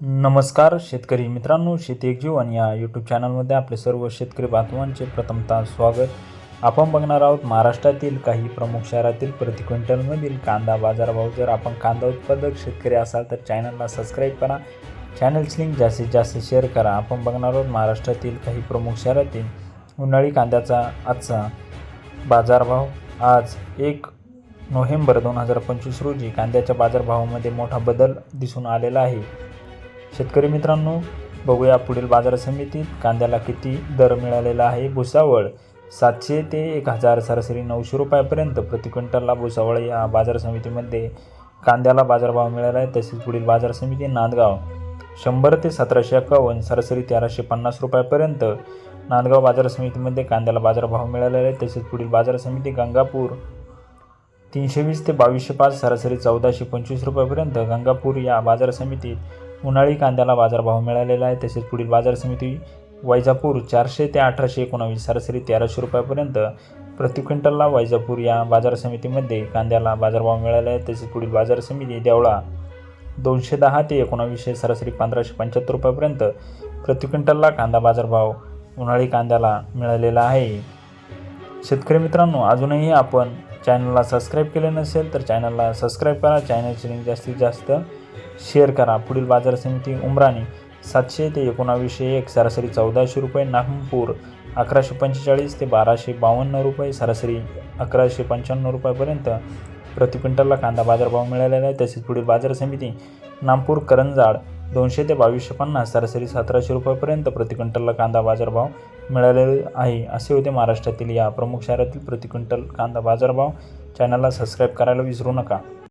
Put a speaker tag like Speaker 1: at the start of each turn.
Speaker 1: नमस्कार शेतकरी मित्रांनो शेती एक जीवन या यूट्यूब चॅनलमध्ये आपले सर्व शेतकरी बांधवांचे प्रथमतः स्वागत. आपण बघणार आहोत महाराष्ट्रातील काही प्रमुख शहरातील प्रति क्विंटलमधील कांदा बाजारभाव. जर आपण कांदा उत्पादक शेतकरी असाल तर चॅनलला सबस्क्राईब करा. चॅनलची लिंक जास्तीत जास्त शेअर करा. आपण बघणार आहोत महाराष्ट्रातील काही प्रमुख शहरातील उन्हाळी कांद्याचा आजचा बाजारभाव. आज एक नोव्हेंबर दोन हजार पंचवीस रोजी कांद्याच्या बाजारभावामध्ये मोठा बदल दिसून आलेला आहे. शेतकरी मित्रांनो बघूया पुढील बाजार समितीत कांद्याला किती दर मिळालेला आहे भुसावळ. सातशे ते एक हजार सरासरी नऊशे रुपयापर्यंत प्रति क्विंटलला भुसावळ या बाजार समितीमध्ये कांद्याला बाजारभाव मिळाला आहे. तसेच पुढील बाजार समिती नांदगाव. शंभर ते सतराशे एकावन्न सरासरी तेराशे पन्नास रुपयापर्यंत नांदगाव बाजार समितीमध्ये कांद्याला बाजारभाव मिळालेला आहे. तसेच पुढील बाजार समिती गंगापूर तीनशे वीस ते बावीसशे पाच सरासरी चौदाशे पंचवीस रुपयापर्यंत गंगापूर या बाजार समितीत उन्हाळी कांद्याला बाजारभाव मिळालेला आहे. तसेच पुढील बाजार समिती वैजापूर चारशे ते अठराशे एकोणावीस सरासरी तेराशे रुपयापर्यंत प्रति क्विंटलला वैजापूर या बाजार समितीमध्ये कांद्याला बाजारभाव मिळाला आहे. तसेच पुढील बाजार समिती देवळा दोनशे दहा ते एकोणावीसशे सरासरी पंधराशे पंच्याहत्तर रुपयापर्यंत प्रति क्विंटलला कांदा बाजारभाव उन्हाळी कांद्याला मिळालेला आहे. शेतकरी मित्रांनो अजूनही आपण चॅनलला सबस्क्राईब केले नसेल तर चॅनलला सबस्क्राईब करा. चॅनलची लिंक जास्तीत जास्त शेअर करा. पुढील बाजार समिती उमराणी सातशे ते एकोणावीसशे एक सरासरी चौदाशे रुपये नागपूर अकराशे पंचेचाळीस ते बाराशे बावन्न रुपये सरासरी अकराशे पंच्याण्णव रुपयापर्यंत प्रति क्विंटलला कांदा बाजारभाव मिळालेला आहे. तसेच पुढील बाजार समिती नागपूर करंजाड दोनशे ते बावीसशे पन्नास सरासरी सतराशे रुपयापर्यंत प्रति क्विंटलला कांदा बाजारभाव मिळालेले आहे. असे होते महाराष्ट्रातील या प्रमुख शहरातील प्रति क्विंटल कांदा बाजारभाव. चॅनलला सबस्क्राईब करायला विसरू नका.